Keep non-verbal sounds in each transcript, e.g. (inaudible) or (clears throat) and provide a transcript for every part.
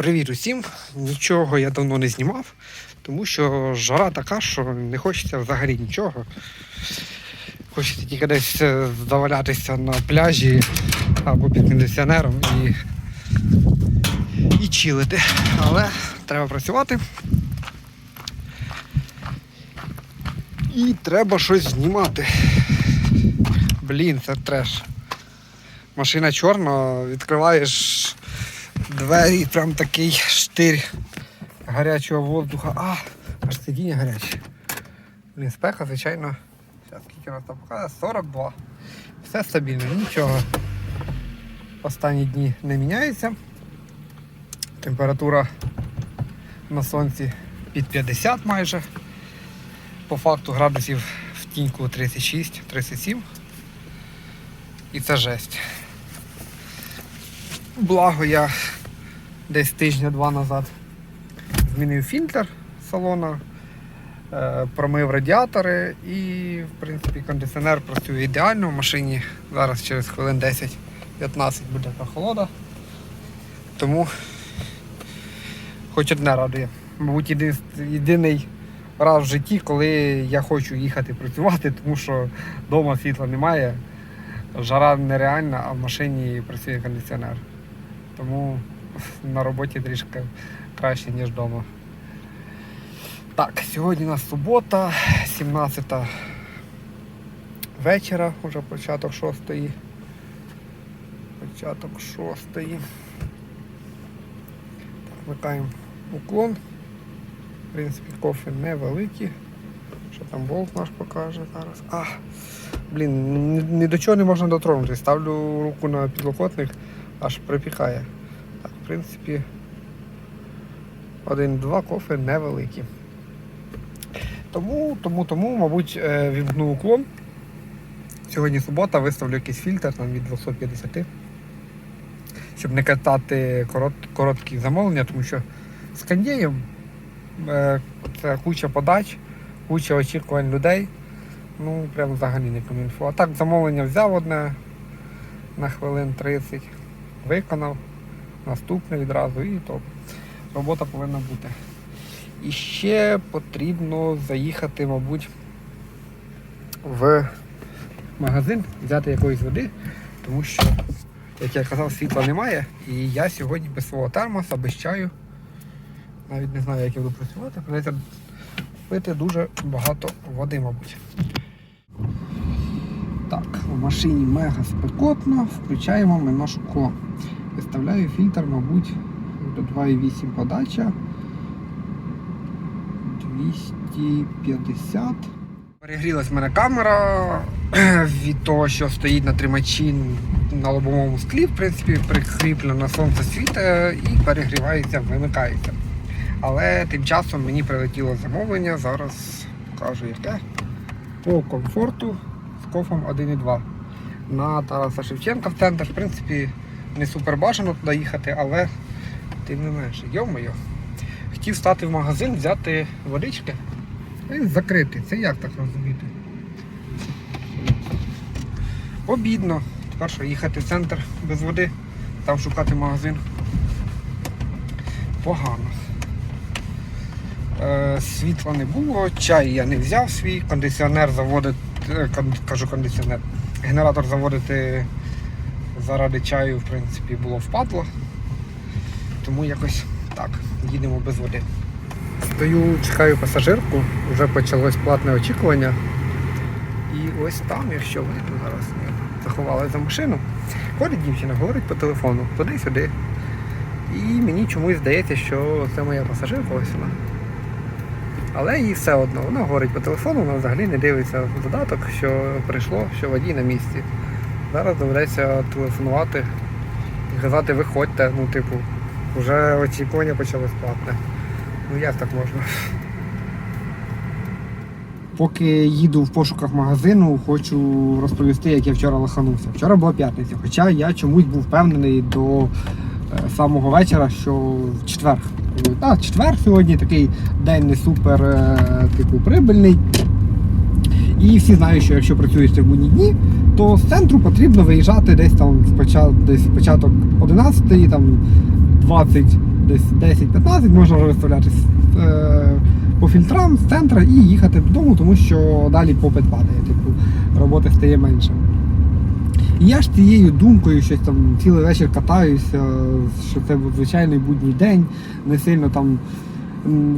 Привіт усім! Нічого я давно не знімав, тому що жара така, що не хочеться взагалі нічого. Хочеться тільки десь е, завалятися на пляжі або під кондиціонером і, і чилити. Але треба працювати. І треба щось знімати. Блін, це треш. Машина чорна, відкриваєш двері, прям такий штир гарячого воздуха. А, аж сидіння гаряче. Блін, спека, звичайно. Зараз скільки нас там показує? 42. Все стабільно, нічого. Останні дні не міняється. Температура на сонці під 50 майже. По факту градусів в тіньку 36-37. І це жесть. Благо я десь тижня-два назад змінив фільтр салона, е, промив радіатори і, в принципі, кондиціонер працює ідеально в машині. Зараз через хвилин 10-15 буде прохолода. Тому хоч одне радує. Мабуть, єдин- єдиний раз в житті, коли я хочу їхати працювати, (laughs) тому що вдома світла немає. Жара нереальна, а в машині працює кондиціонер. Тому (laughs) на роботі трішки краще, ніж вдома. Так, сьогодні у нас субота, 17 вечора, вже початок шостої. Початок шостої. Так, вмикаємо уклон. В принципі, кофе невеликі. Що там болт наш покаже зараз. А, блін, ні, ні до чого не можна дотронутися. Ставлю руку на підлокотник, аж припікає. Принципі, один-два кофе невеликі. Тому, тому, тому, мабуть, е, вімкну уклон. Сьогодні субота, виставлю якийсь фільтр там від 250, щоб не катати корот, короткі замовлення, тому що з кондієм е, це куча подач, куча очікувань людей. Ну, прям взагалі не комінфу. А так замовлення взяв одне на хвилин 30, виконав, наступне відразу і то робота повинна бути. І ще потрібно заїхати, мабуть, в магазин, взяти якоїсь води, тому що, як я казав, світла немає. І я сьогодні без свого термоса, без чаю. Навіть не знаю, як я буду працювати. Придеться пити дуже багато води, мабуть. Так, в машині мега спекотно, включаємо ми наш уклон. Виставляю фільтр, мабуть, до 2,8 подача. 250. Перегрілась в мене камера (clears throat) від того, що стоїть на тримачі на лобовому склі, в принципі, прикріплено сонце світа і перегрівається, вимикається. Але тим часом мені прилетіло замовлення, зараз покажу яке. По комфорту з кофом 1,2 на Тараса Шевченка в центр. В принципі, не супер бажано туди їхати, але тим не менше, йо-моє. Хотів стати в магазин, взяти водички і закрити. Це як так розуміти? Обідно. Тепер що їхати в центр без води, там шукати магазин. Погано. Е, світла не було, чай я не взяв свій, кондиціонер заводити, е, кажу кондиціонер, генератор заводити заради чаю, в принципі, було впадло. Тому якось так, їдемо без води. Стою, чекаю пасажирку, вже почалось платне очікування. І ось там, якщо видно зараз, ми заховали за машину. Ходить дівчина, говорить по телефону, туди-сюди. І мені чомусь здається, що це моя пасажирка, ось вона. Але їй все одно, вона говорить по телефону, вона взагалі не дивиться в додаток, що прийшло, що водій на місці. Зараз доведеться телефонувати і казати, виходьте, ну, типу, вже очікування почалось платне. Ну як так можна? Поки їду в пошуках магазину, хочу розповісти, як я вчора лоханувся. Вчора була п'ятниця, хоча я чомусь був впевнений до е, самого вечора, що в четвер. Так, четвер сьогодні такий день не супер, е, типу, прибильний. І всі знають, що якщо працюєш будні дні, то з центру потрібно виїжджати десь там десь початок 11, там 20 десь 10-15, можна вже виставляти е, по фільтрам з центра і їхати додому, тому що далі попит падає, типу, роботи стає менше. І я ж цією думкою щось там цілий вечір катаюся, що це звичайний будній день, не сильно там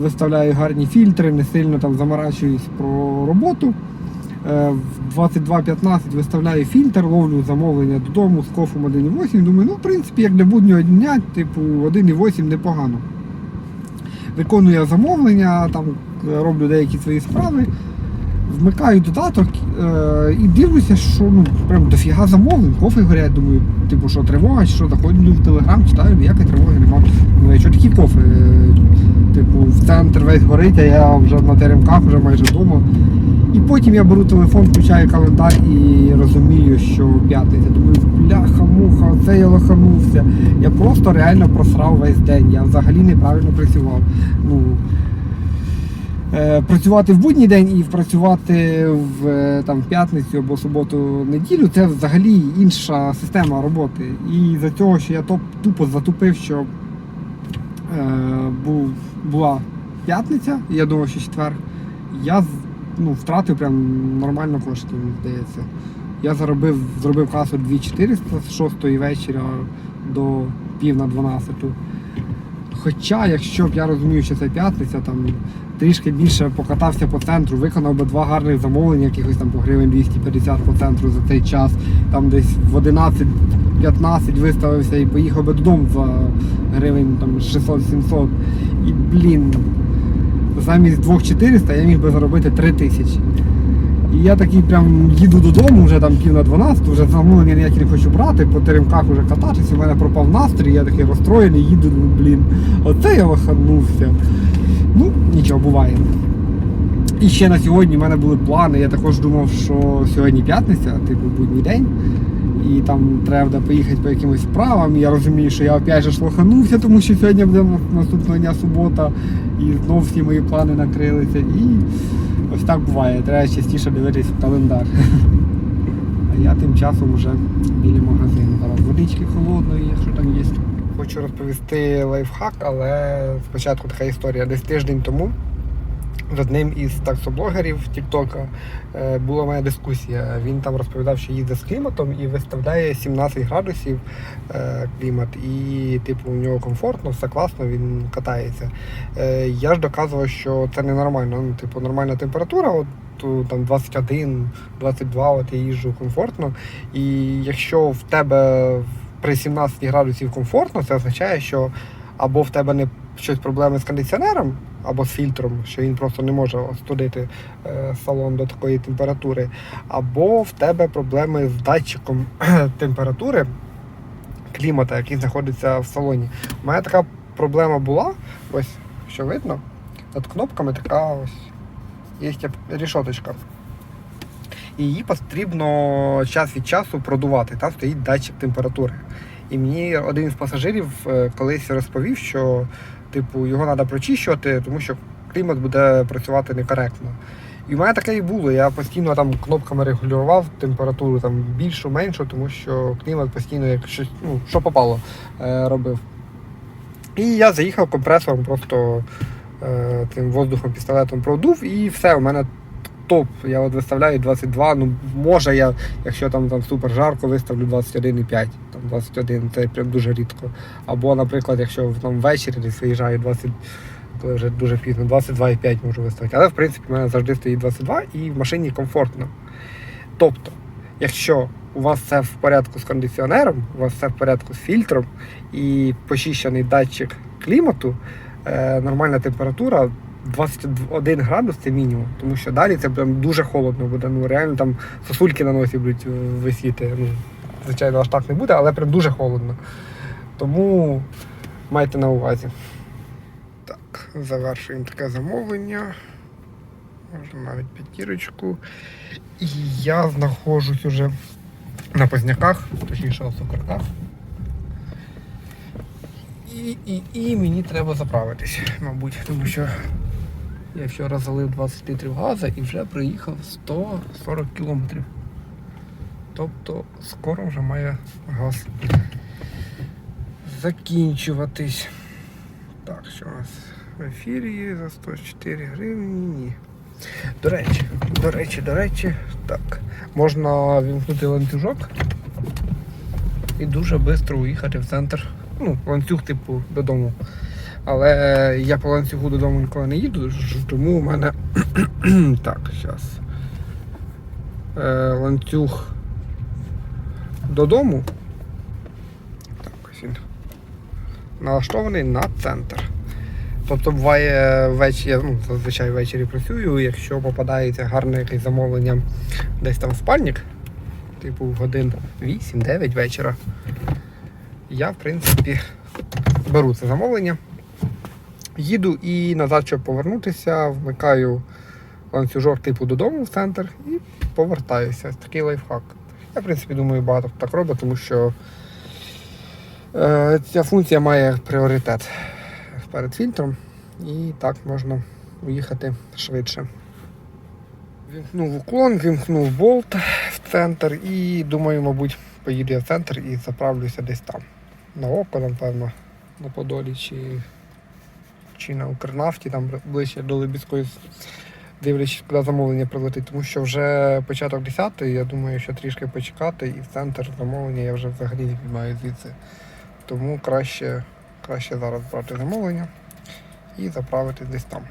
виставляю гарні фільтри, не сильно там заморачуюсь про роботу. Е, В 22.15 виставляю фільтр, ловлю замовлення додому з кофом 1.8. Думаю, ну в принципі, як для буднього дня, типу 1.8 непогано. Виконую я замовлення, там е, роблю деякі свої справи, вмикаю додаток е, і дивлюся, що ну прям дофіга замовлень, кофе горять, думаю, типу, що тривога, що заходжу в телеграм, читаю, ніякої тривоги нема. Думаю, що такі кофе? Е, Типу, в центр весь горить, а я вже на теремках, вже майже вдома. І потім я беру телефон, включаю календар і розумію, що п'ятниця. Думаю, бляха, муха, оце я лоханувся. Я просто реально просрав весь день. Я взагалі неправильно працював. Ну, е, працювати в будній день і працювати в е, там, п'ятницю або суботу-неділю це взагалі інша система роботи. І за цього, що я топ, тупо затупив, що е, був, була п'ятниця, я думав, що четвер, я ну, втратив прям нормально кошти, мені здається. Я заробив, зробив касу 2400 з 6 вечора до пів на 12. Хоча, якщо б я розумів, що це п'ятниця, там трішки більше покатався по центру, виконав би два гарних замовлення, якихось там по гривень 250 по центру за цей час, там десь в 11-15 виставився і поїхав би додому за гривень там 600-700. І блін, замість 2400 я міг би заробити 3000. І я такий прям їду додому, вже там пів на 12, вже замовлення ніякі не хочу брати, по теремках вже кататися, у мене пропав настрій, я такий розстроєний, їду, ну, блін, оце я лоханувся. Ну, нічого, буває. І ще на сьогодні в мене були плани. Я також думав, що сьогодні п'ятниця, типу будній день. І там треба буде поїхати по якимось справам. Я розумію, що я опять же ж лоханувся, тому що сьогодні буде наступного дня субота, і знов всі мої плани накрилися. І ось так буває. Треба частіше дивитися в календар. А я тим часом вже біля магазину. Зараз водички холодної, якщо там є. Хочу розповісти лайфхак, але спочатку така історія. Десь тиждень тому з одним із таксоблогерів Тіктока е, була моя дискусія. Він там розповідав, що їде з кліматом і виставляє 17 градусів е, клімат, і типу у нього комфортно, все класно, він катається. Е, Я ж доказував, що це ненормально. Ну, типу, нормальна температура, от там 21, 22, от я їжджу комфортно. І якщо в тебе при 17 градусів комфортно, це означає, що або в тебе не щось проблеми з кондиціонером, або з фільтром, що він просто не може остудити е, салон до такої температури, або в тебе проблеми з датчиком (clears throat) температури клімата, який знаходиться в салоні. У мене така проблема була, ось що видно, над кнопками така ось є рішоточка. І її потрібно час від часу продувати. Там стоїть датчик температури. І мені один із пасажирів е, колись розповів, що типу його треба прочищувати, тому що клімат буде працювати некоректно. І в мене таке і було. Я постійно там кнопками регулював температуру там більшу, меншу, тому що клімат постійно як щось, ну, що попало, е, робив. І я заїхав компресором, просто е, тим воздухом пістолетом продув, і все, у мене топ. Я от виставляю 22. Ну, може я, якщо там, там супер жарко, виставлю 21,5. Там 21, це прям дуже рідко. Або, наприклад, якщо там ввечері десь виїжджаю 20, коли вже дуже пізно, 22,5 можу виставити. Але в принципі в мене завжди стоїть 22 і в машині комфортно. Тобто, якщо у вас все в порядку з кондиціонером, у вас все в порядку з фільтром і почищений датчик клімату, е, нормальна температура 21 градус це мінімум, тому що далі це прям дуже холодно буде. Ну реально там сосульки на носі будуть е, висіти. Ну, звичайно, аж так не буде, але прям дуже холодно. Тому майте на увазі. Так, завершуємо таке замовлення. Можна навіть п'ятірочку. І я знаходжусь уже на позняках, точніше на цукерках. І, і, і мені треба заправитись, мабуть, тому що я вчора залив 20 літрів газу і вже приїхав 140 кілометрів. Тобто скоро вже має газ закінчуватись. Так, що у нас в ефірі за 104 гривні? Ні. До речі, до речі, до речі, так. Можна вімкнути ланцюжок і дуже швидко уїхати в центр. Ну, ланцюг, типу, додому. Але я по ланцюгу додому ніколи не їду, тому у мене. (clears throat) так, зараз. Е, ланцюг додому. Так, ось він. Налаштований на центр. Тобто буває ввечері, я ну, зазвичай ввечері працюю, якщо попадається гарне якесь замовлення десь там в спальник, типу годин 8-9 вечора, я в принципі беру це замовлення, їду і назад, щоб повернутися, вмикаю ланцюжок типу додому в центр і повертаюся. Такий лайфхак. Я, в принципі, думаю, багато хто так робить, тому що е, ця функція має пріоритет перед фільтром, і так можна уїхати швидше. Вімкнув уклон, вімкнув болт в центр і думаю, мабуть, поїду я в центр і заправлюся десь там. На око, напевно, на Подолі чи, чи на Укрнафті, там ближче до Либідської, дивлячись, куди замовлення прилетить, тому що вже початок 10 я думаю, що трішки почекати і в центр замовлення я вже взагалі не піднімаю звідси. Тому краще, краще зараз брати замовлення і заправити десь там.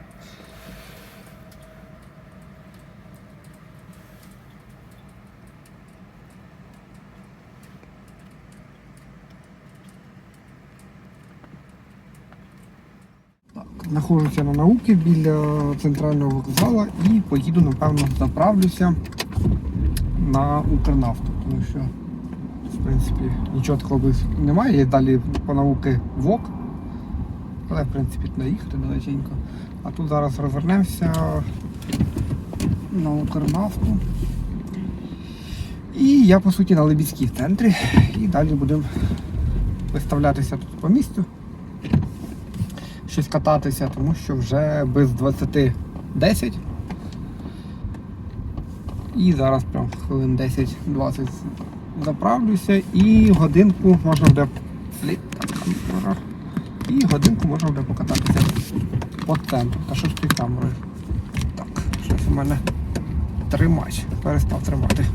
Так, знаходжуся на науки біля центрального вокзалу і поїду, напевно, заправлюся на Укрнафту, тому що, в принципі, нічого такого немає. Є далі по науки ВОК. Але, в принципі, туди їхати далеченько. А тут зараз розвернемося на Укрнафту. І я, по суті, на Лебідській центрі. І далі будемо виставлятися тут по місту. Щось кататися, тому що вже без 20.10. І зараз прям хвилин 10-20 заправлюся і годинку можна буде. І годинку можна буде покататися по центру. Та що ж ти камерою? Так, щось у мене тримач. Перестав тримати.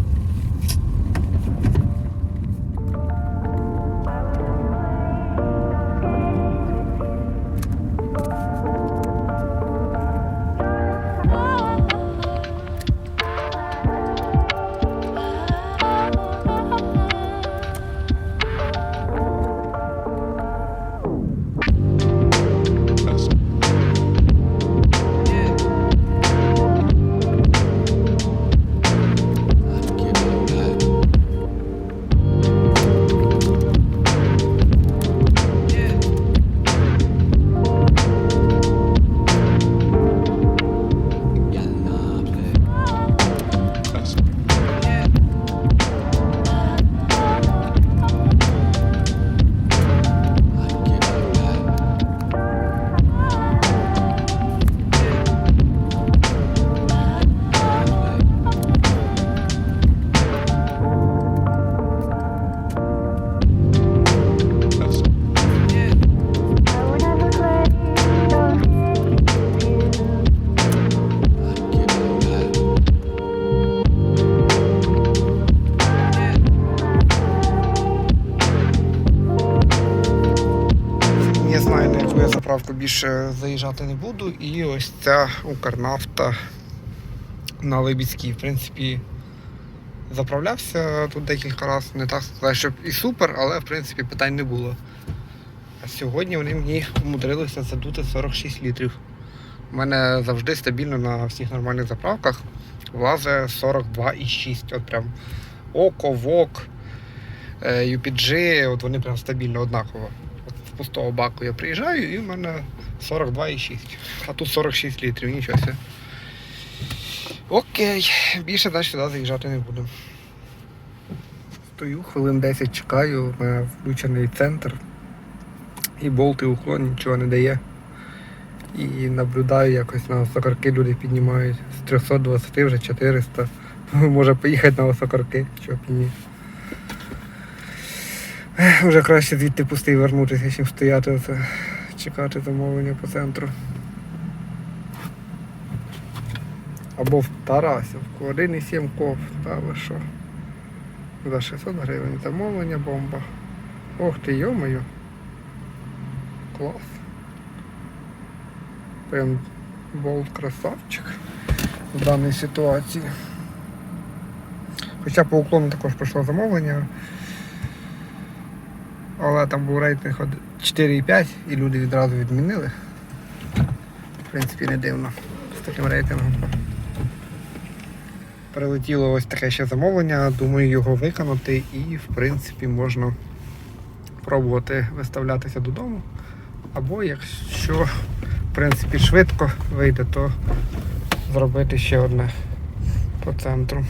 Не знаю, на яку я заправку більше заїжджати не буду. І ось ця Укрнафта на Либідській. В принципі, заправлявся тут декілька разів. Не так сказати, щоб і супер, але в принципі питань не було. А сьогодні вони мені умудрилися задути 46 літрів. У мене завжди стабільно на всіх нормальних заправках влазить 42,6. От прям око, вок, е, UPG, от вони прям стабільно однаково. Пустого баку я приїжджаю і в мене 42,6. А тут 46 літрів, нічого себе. Окей, більше далі сюди заїжджати не буду. Стою, хвилин 10 чекаю, у мене включений центр. І болт, і уклон нічого не дає. І наблюдаю, якось на високорки люди піднімають. З 320 вже 400. (laughs) Може поїхати на високорки, чого б ні. Вже краще звідти пустий вернутися, ніж стояти чекати замовлення по центру. Або в Тарасівку, 1,7 ков, та ви що? За 600 гривень замовлення бомба. Ох ти, йомою. Клас. Прям болт красавчик в даній ситуації. Хоча по уклону також прийшло замовлення. Але там був рейтинг 4,5 і люди відразу відмінили. В принципі, не дивно з таким рейтингом. Прилетіло ось таке ще замовлення, думаю його виконати і в принципі можна пробувати виставлятися додому. Або якщо в принципі швидко вийде, то зробити ще одне по центру.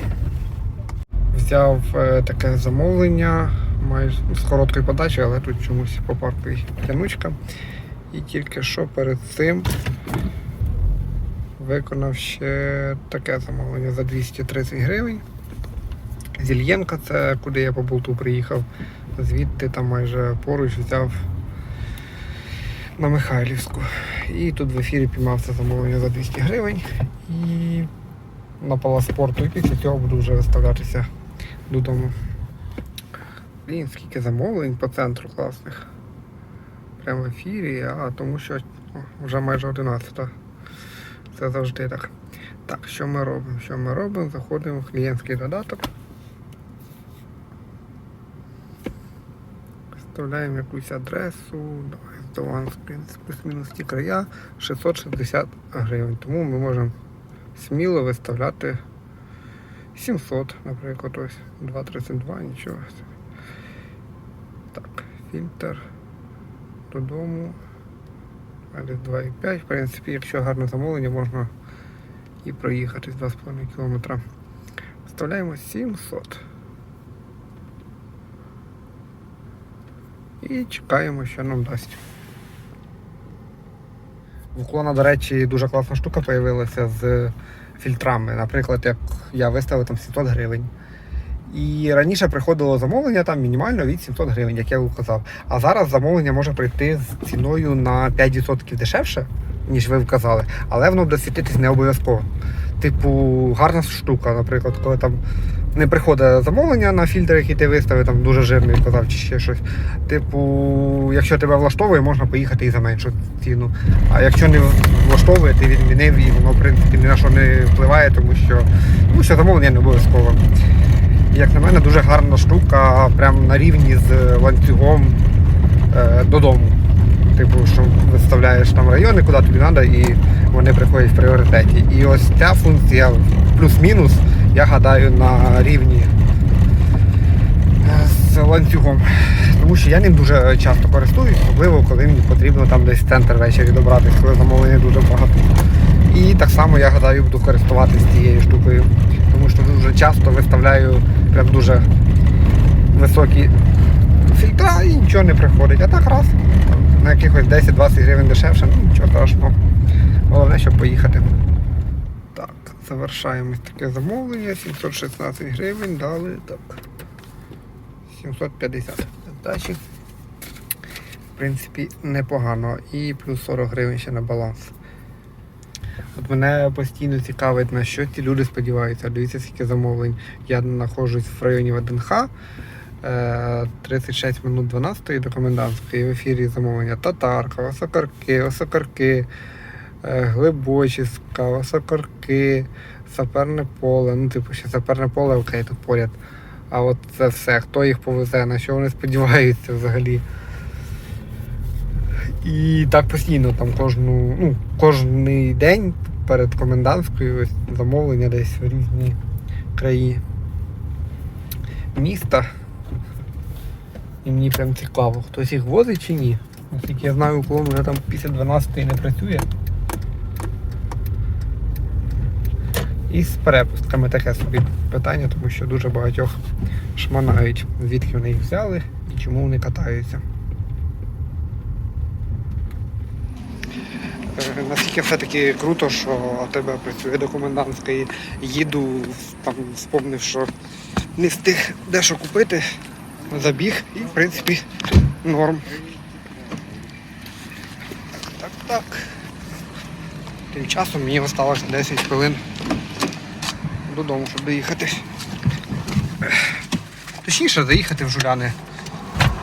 Взяв е, таке замовлення майже з короткою подачею, але тут чомусь по тянучка. І тільки що перед цим виконав ще таке замовлення за 230 гривень. З Ільєнка, це куди я по болту приїхав. Звідти там майже поруч взяв на Михайлівську. І тут в ефірі піймав це замовлення за 200 гривень. І на паласпорту. І після цього буду вже виставлятися додому. Блін, скільки замовлень по центру класних. Прямо в ефірі, а тому що вже майже 11. Це завжди так. Так, що ми робимо? Що ми робимо? Заходимо в клієнтський додаток. Вставляємо якусь адресу, давай Здоланськ, плюс-мінус ті края, 660 гривень. Тому ми можемо сміло виставляти 700, наприклад, ось 232, нічого. Фільтр додому. А десь 2,5. В принципі, якщо гарне замовлення, можна і проїхати 2,5 км. Вставляємо 700. І чекаємо, що нам дасть. В уклона, до речі, дуже класна штука з'явилася з фільтрами. Наприклад, як я виставив там 700 гривень. І раніше приходило замовлення там мінімально від 700 гривень, як я вказав. А зараз замовлення може прийти з ціною на 5% дешевше, ніж ви вказали, але воно буде світитись не обов'язково. Типу, гарна штука, наприклад, коли там не приходить замовлення на фільтр, який ти виставив, там дуже жирний казав чи ще щось. Типу, якщо тебе влаштовує, можна поїхати і за меншу ціну. А якщо не влаштовує, ти відмінив і воно в принципі ні на що не впливає, тому що, тому що замовлення не обов'язково. Як на мене, дуже гарна штука, прям на рівні з ланцюгом е, додому. Типу, що виставляєш там райони, куди тобі треба, і вони приходять в пріоритеті. І ось ця функція плюс-мінус, я гадаю, на рівні е, з ланцюгом. Тому що я ним дуже часто користуюсь, особливо коли мені потрібно там десь центр ввечері добратися, коли замовлення дуже багато. І так само я гадаю, буду користуватися цією штукою. Тому що дуже часто виставляю прям дуже високі фільтра і нічого не приходить. А так раз, на якихось 10-20 гривень дешевше, ну нічого страшного. Головне, щоб поїхати. Так, завершаємо таке замовлення. 716 гривень дали. Так. 750 здачі. В принципі, непогано. І плюс 40 гривень ще на баланс. От мене постійно цікавить, на що ці люди сподіваються. Дивіться, скільки замовлень. Я знаходжусь в районі ВДНХ. е, 36 минут 12 до комендантської в ефірі замовлення Татарка, Осокарки, Осокарки, е, Глибочиська, Осокарки, Саперне поле. Ну, типу, ще саперне поле, окей, тут поряд. А от це все, хто їх повезе, на що вони сподіваються взагалі. І так постійно, там кожну, ну, кожний день перед комендантською ось замовлення десь в різні краї міста. І мені прям цікаво, хтось їх возить чи ні. Наскільки я знаю, уклон вже там після 12 не працює. І з перепустками таке собі питання, тому що дуже багатьох шманають, звідки вони їх взяли і чому вони катаються. Е, Наскільки все-таки круто, що у тебе працює до комендантської. Їду, там вспомнив, що не встиг дещо купити, забіг і в принципі норм. так, так. Тим часом мені осталось 10 хвилин додому, щоб доїхати. Точніше заїхати в Жуляни.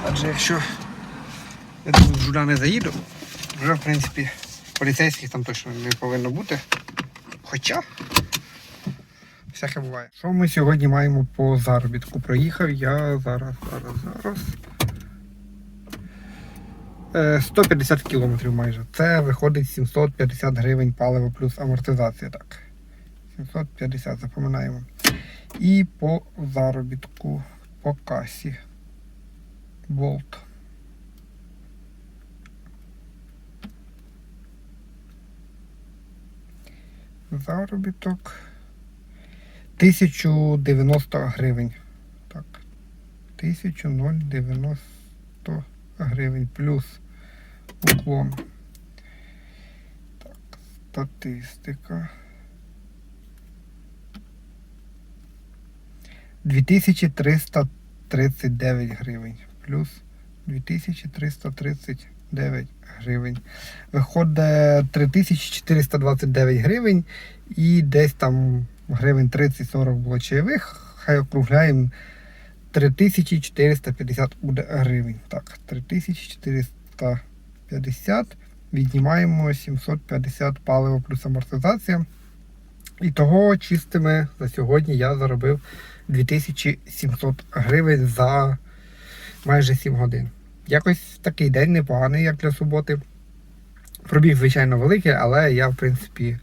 Адже якщо я в Жуляни заїду, вже в принципі поліцейських там точно не повинно бути. Хоча всяке буває. Що ми сьогодні маємо по заробітку? Проїхав я зараз, зараз, зараз. Е, 150 кілометрів майже. Це виходить 750 гривень паливо плюс амортизація. Так. 750, запоминаємо. І по заробітку по касі. Болт. Заробіток 1090 гривень. Так. 1090 гривень плюс уклон. Так, статистика. 2339 гривень. Плюс 2339 гривень. Виходить 3429 гривень і десь там гривень 30-40 було чайових. Хай округляємо 3450 буде гривень. Так, 3450 віднімаємо 750 паливо плюс амортизація. І того чистими за сьогодні я заробив 2700 гривень за майже 7 годин. Якось такий день непоганий, як для суботи. Пробіг, звичайно, великий, але я, в принципі,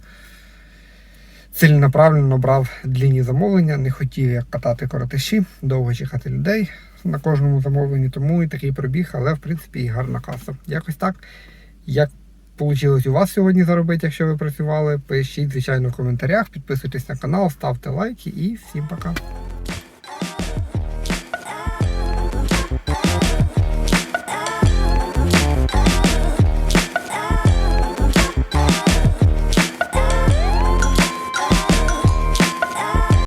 ціленаправленно брав длінні замовлення, не хотів як катати коротиші, довго чекати людей на кожному замовленні, тому і такий пробіг, але в принципі і гарна каса. Якось так. Як вийшло у вас сьогодні заробити, якщо ви працювали, пишіть, звичайно, в коментарях, підписуйтесь на канал, ставте лайки і всім пока.